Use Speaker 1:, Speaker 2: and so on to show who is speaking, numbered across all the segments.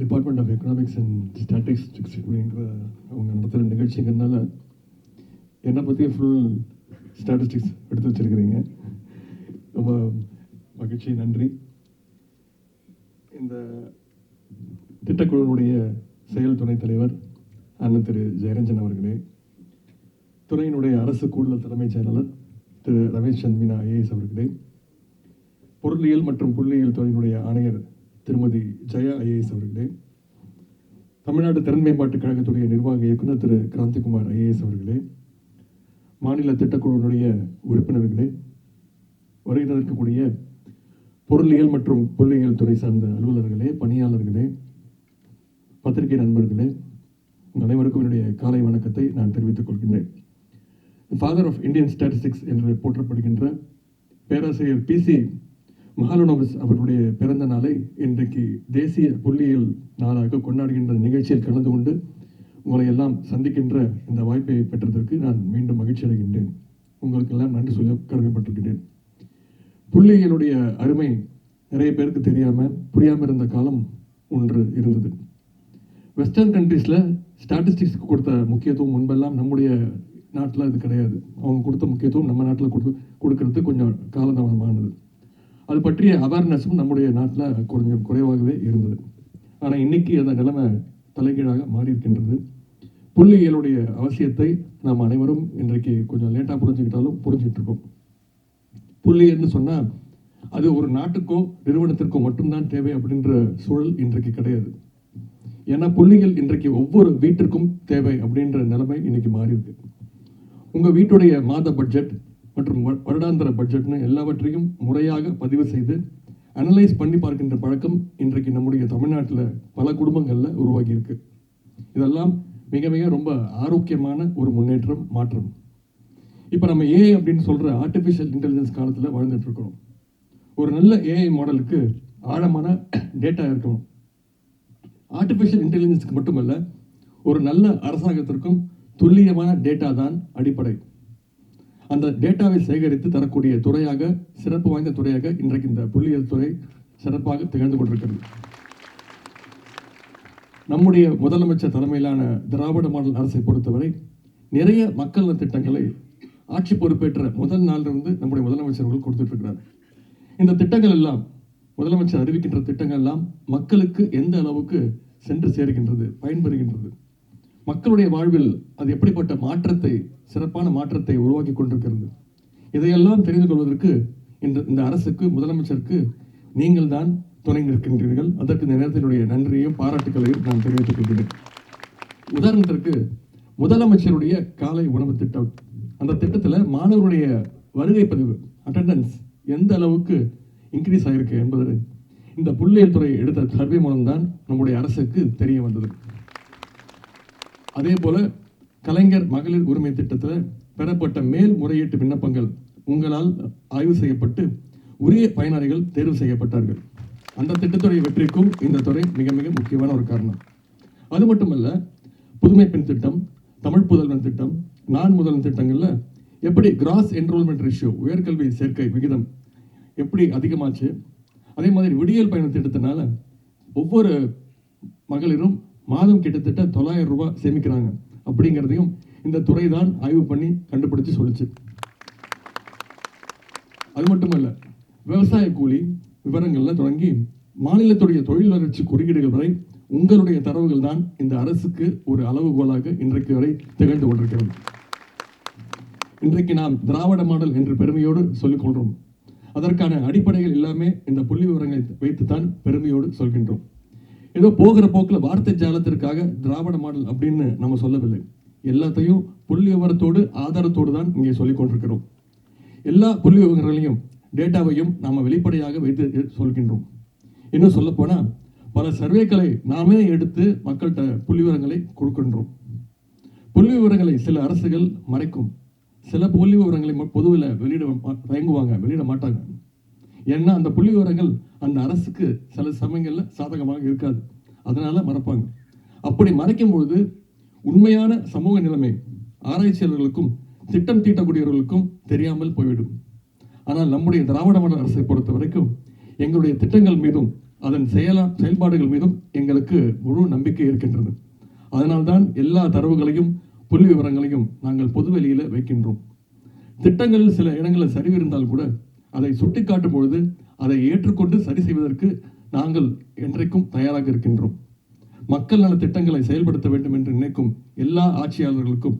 Speaker 1: Department of economics and statistics அப்படிங்கிற அவங்க நடத்துகிற நிகழ்ச்சிங்கிறதுனால என்னை பற்றியே ஃபுல் ஸ்டாட்டிஸ்டிக்ஸ் எடுத்து வச்சிருக்கிறீங்க. ரொம்ப மகிழ்ச்சி நன்றி. இந்த திட்டக்குழுவினுடைய செயல் துணைத் தலைவர் அண்ணன் திரு ஜெயரஞ்சன் அவர்களே துறையினுடைய அரசு கூடுதல் தலைமைச் செயலாளர் திரு ரமேஷ் சந்த்மினா ஐஏஎஸ் அவர்களே பொருளியல் மற்றும் புள்ளியியல் துறையினுடைய ஆணையர் திருமதி ஜெயா ஐஏஎஸ் அவர்களே தமிழ்நாடு திறன் மேம்பாட்டுக் கழகத்துடைய நிர்வாக இயக்குனர் திரு. கிராந்திகுமார் ஐஏஎஸ் அவர்களே மாநில திட்டக்குழுவினுடைய உறுப்பினர்களே வருகை இருக்கக்கூடிய பொருளியல் மற்றும் புள்ளியியல் துறை சார்ந்த அலுவலர்களே பணியாளர்களே பத்திரிகை நண்பர்களே உங்கள் அனைவருக்கும் என்னுடைய காலை வணக்கத்தை நான் தெரிவித்துக் கொள்கின்றேன். ஃபாதர் ஆஃப் இந்தியன் ஸ்டாட்டிஸ்டிக்ஸ் என்று போற்றப்படுகின்ற பேராசிரியர் பிசி மகாலனோபிஸ் அவர்களுடைய பிறந்த நாளை இன்றைக்கு தேசிய புள்ளியியல் நாளாக கொண்டாடுகின்ற நிகழ்ச்சியில் கலந்து கொண்டு உங்களை எல்லாம் சந்திக்கின்ற இந்த வாய்ப்பை பெற்றதற்கு நான் மீண்டும் மகிழ்ச்சி அடைகின்றேன். உங்களுக்கெல்லாம் நன்றி சொல்ல கடமைப்பட்டிருக்கிறேன். புள்ளியியலுடைய அருமை நிறைய பேருக்கு தெரியாமல் புரியாமல் இருந்த காலம் ஒன்று இருந்தது. வெஸ்டர்ன் கண்ட்ரீஸில் ஸ்டாட்டிஸ்டிக்ஸ்க்கு கொடுத்த முக்கியத்துவம் முன்பெல்லாம் நம்முடைய நாட்டில் இது கிடையாது. அவங்க கொடுத்த முக்கியத்துவம் நம்ம நாட்டில் கொடு கொடுக்கறது கொஞ்சம் காலதாமதமானது. அது பற்றிய அவேர்னஸும் நம்முடைய நாட்டில் கொஞ்சம் குறைவாகவே இருந்தது. ஆனால் இன்றைக்கி அந்த நிலைமை தலைகீழாக மாறி இருக்கின்றது புள்ளியியலுடைய அவசியத்தை நாம் அனைவரும் இன்றைக்கு கொஞ்சம் லேட்டாக புரிஞ்சுக்கிட்டாலும் புரிஞ்சிட்ருக்கோம் இருக்கோம் புள்ளியல்னு சொன்னால் அது ஒரு நாட்டுக்கோ நிறுவனத்திற்கோ மட்டும்தான் தேவை அப்படின்ற சூழல் இன்றைக்கு கிடையாது. ஏன்னா புள்ளிகள் இன்றைக்கு ஒவ்வொரு வீட்டிற்கும் தேவை அப்படின்ற நிலைமை இன்றைக்கி மாறி இருக்கு வீட்டுடைய மாத பட்ஜெட் மற்றும் வ- வருடாந்திர பட்ஜெட்னு எல்லாவற்றையும் முறையாக பதிவு செய்து அனலைஸ் பண்ணி பார்க்கின்ற பழக்கம் இன்றைக்கு நம்முடைய தமிழ்நாட்டில் பல குடும்பங்களில் உருவாகியிருக்கு. இதெல்லாம் மிக மிக ரொம்ப ஆரோக்கியமான ஒரு முன்னேற்றம் மாற்றம். இப்போ நம்ம ஏஐ அப்படின்னு சொல்கிற ஆர்டிஃபிஷியல் இன்டெலிஜென்ஸ் காலத்தில் வாழ்ந்துட்டுருக்கிறோம். ஒரு நல்ல ஏஐ மாடலுக்கு ஆழமான டேட்டா இருக்கணும். ஆர்டிஃபிஷியல் இன்டெலிஜென்ஸ்க்கு மட்டுமல்ல ஒரு நல்ல அரசாங்கத்திற்கும் துல்லியமான டேட்டா தான் அடிப்படை. அந்த டேட்டாவை சேகரித்து தரக்கூடிய துறையாக சிறப்பு வாய்ந்த துறையாக இன்றைக்கு இந்த புள்ளியியல் துறை சிறப்பாக திகழ்ந்து கொண்டிருக்கிறது. நம்முடைய முதலமைச்சர் தலைமையிலான திராவிட மாடல் அரசை பொறுத்தவரை நிறைய மக்கள் திட்டங்களை ஆட்சி பொறுப்பேற்ற முதல் நாளிலிருந்து நம்முடைய முதலமைச்சர் கொடுத்துட்ருக்கிறார். இந்த திட்டங்கள் எல்லாம் முதலமைச்சர் அறிவிக்கின்ற திட்டங்கள் எல்லாம் மக்களுக்கு எந்த அளவுக்கு சென்று சேர்கின்றது பயன்பெறுகின்றது? மக்களுடைய வாழ்வில் அது எப்படிப்பட்ட மாற்றத்தை சிறப்பான மாற்றத்தை உருவாக்கி கொண்டிருக்கிறது? இதையெல்லாம் தெரிந்து கொள்வதற்கு இந்த இந்த அரசுக்கு முதலமைச்சருக்கு நீங்கள் தான் துணை நிற்கின்றீர்கள். அதற்கு இந்த நேரத்தினுடைய நன்றியையும் பாராட்டுகளையும் நான் தெரிவித்துக் கொள்கிறேன். உதாரணத்திற்கு முதலமைச்சருடைய காலை உணவு திட்டம். அந்த திட்டத்தில் மாணவருடைய வருகை பதிவு அட்டெண்டன்ஸ் எந்த அளவுக்கு இன்க்ரீஸ் ஆகிருக்கு என்பது இந்த புள்ளியல் துறை எடுத்த சர்வே மூலம்தான் நம்முடைய அரசுக்கு தெரிய வந்தது. அதே போல கலைஞர் மகளிர் உரிமை திட்டத்தில் பெறப்பட்ட மேல் முறையீட்டு விண்ணப்பங்கள் உங்களால் ஆய்வு செய்யப்பட்டு உரிய பயனாளிகள் தேர்வு செய்யப்பட்டார்கள். அந்த திட்டத்துறை வெற்றிக்கும் இந்த துறை மிக மிக முக்கியமான ஒரு காரணம். அது மட்டுமல்ல புதுமை பெண் திட்டம் தமிழ் புதல்வன் திட்டம் நான் முதல்வன் திட்டங்களில் எப்படி கிராஸ் என்ரோல்மெண்ட் ரேஷியோ உயர்கல்வி சேர்க்கை விகிதம் எப்படி அதிகமாச்சு அதே மாதிரி விடியல் பயண திட்டத்தினால ஒவ்வொரு மகளிரும் மாதம் கிட்டத்தட்ட தொள்ளாயிரம் ரூபாய் சேமிக்கிறாங்க. அப்படிங்கிறதையும் இந்த துறை தான் ஆய்வு பண்ணி கண்டுபிடிச்சு சொல்லுச்சு. அது மட்டுமல்ல விவசாய கூலி விவரங்கள்ல தொடங்கி மாநிலத்துடைய தொழில் வளர்ச்சி குறியீடுகள் வரை உங்களுடைய தரவுகள் தான் இந்த அரசுக்கு ஒரு அளவுகோலாக இன்றைக்கு வரை திகழ்ந்து கொண்டிருக்கிறது. இன்றைக்கு நாம் திராவிட மாடல் என்று பெருமையோடு சொல்லிக்கொள்கிறோம் அதற்கான அடிப்படைகள் எல்லாமே இந்த புள்ளி விவரங்களை வைத்துத்தான் பெருமையோடு சொல்கின்றோம். ஏதோ போகிற போக்கில் வார்த்தை ஜாலத்திற்காக திராவிட மாடல் அப்படின்னு நம்ம சொல்லவில்லை. எல்லாத்தையும் புள்ளி விவரத்தோடு ஆதாரத்தோடு தான் இங்கே சொல்லிக் கொண்டிருக்கிறோம். எல்லா புள்ளி விவரங்களையும் டேட்டாவையும் நாம் வெளிப்படையாக வைத்து சொல்கின்றோம். இன்னும் சொல்லப்போனால் பல சர்வேக்களை நாமே எடுத்து மக்கள்கிட்ட புள்ளி விவரங்களை கொடுக்கின்றோம். புள்ளி விவரங்களை சில அரசுகள் மறைக்கும். சில புள்ளி விவரங்களை ம- பொதுவில் வெளியிட தயங்குவாங்க வெளியிட மாட்டாங்க. ஏன்னா அந்த புள்ளி விவரங்கள் அந்த அரசுக்கு சில சமயங்களில் சாதகமாக இருக்காது. அதனால மறைப்பாங்க. அப்படி மறைக்கும் பொழுது உண்மையான சமூக நிலைமை ஆராய்ச்சியாளர்களுக்கும் திட்டம் தீட்டக்கூடியவர்களுக்கும் தெரியாமல் போய்விடும். ஆனால் நம்முடைய திராவிட மாடல் அரசை பொறுத்த வரைக்கும் எங்களுடைய திட்டங்கள் மீதும் அதன் செயலா செயல்பாடுகள் மீதும் எங்களுக்கு முழு நம்பிக்கை இருக்கின்றது. அதனால்தான் எல்லா தரவுகளையும் புள்ளி விவரங்களையும் நாங்கள் பொதுவெளியில் வைக்கின்றோம். திட்டங்களில் சில இடங்களில் சரிவு இருந்தால் கூட அதை சுட்டிக்காட்டும் பொழுது அதை ஏற்றுக்கொண்டு சரி செய்வதற்கு நாங்கள் என்றைக்கும் தயாராக இருக்கின்றோம். மக்கள் நல திட்டங்களை செயல்படுத்த வேண்டும் என்று நினைக்கும் எல்லா ஆட்சியாளர்களுக்கும்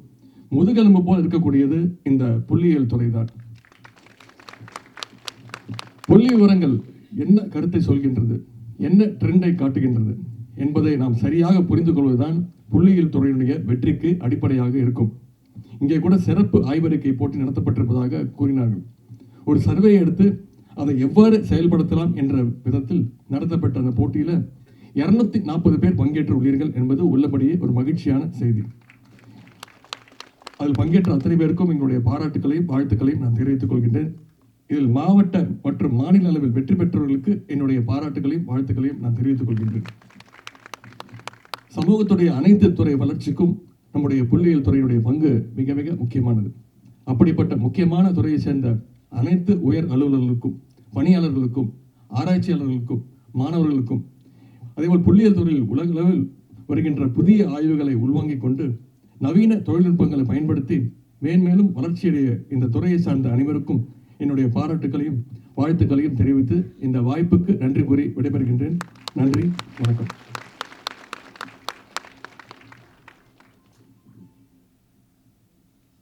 Speaker 1: முதுகெலும்பு போல் இருக்கக்கூடியது இந்த புள்ளியியல் துறைதான். புள்ளி விவரங்கள் என்ன கருத்தை சொல்கின்றது? என்ன ட்ரெண்டை காட்டுகின்றது? என்பதை நாம் சரியாக புரிந்து கொள்வதுதான் புள்ளியியல் துறையினுடைய வெற்றிக்கு அடிப்படையாக இருக்கும். இங்கே கூட சிறப்பு ஆய்வறிக்கை போட்டி நடத்தப்பட்டிருப்பதாக கூறினார்கள். ஒரு சர்வே எடுத்து அதை எவ்வாறு செயல்படுத்தலாம் என்ற விதத்தில் நடத்தப்பட்ட அந்த போட்டியில் இரநூத்தி நாற்பது பேர் பங்கேற்று உள்ளீர்கள் என்பது உள்ளபடியே ஒரு மகிழ்ச்சியான செய்தி. அதில் பங்கேற்ற அத்தனை பேருக்கும் எங்களுடைய பாராட்டுகளையும் வாழ்த்துக்களையும் நான் தெரிவித்துக் கொள்கின்றேன். இதில் மாவட்ட மற்றும் மாநில அளவில் வெற்றி பெற்றவர்களுக்கு என்னுடைய பாராட்டுகளையும் வாழ்த்துக்களையும் நான் தெரிவித்துக் கொள்கின்றேன். சமூகத்துடைய அனைத்து துறை வளர்ச்சிக்கும் நம்முடைய புள்ளியியல் துறையினுடைய பங்கு மிக மிக முக்கியமானது. அப்படிப்பட்ட முக்கியமான துறையை சேர்ந்த அனைத்து உயர் அலுவலர்களுக்கும் பணியாளர்களுக்கும் ஆராய்ச்சியாளர்களுக்கும் மாணவர்களுக்கும் அதேபோல் புள்ளியியல் துறையில் உலகளவில் வருகின்ற புதிய ஆய்வுகளை உள்வாங்கிக் கொண்டு நவீன தொழில்நுட்பங்களை பயன்படுத்தி மேன்மேலும் வளர்ச்சியடைய இந்த துறையை சார்ந்த அனைவருக்கும் என்னுடைய பாராட்டுகளையும் வாழ்த்துக்களையும் தெரிவித்து இந்த வாய்ப்புக்கு நன்றி கூறி விடைபெறுகின்றேன். நன்றி வணக்கம்.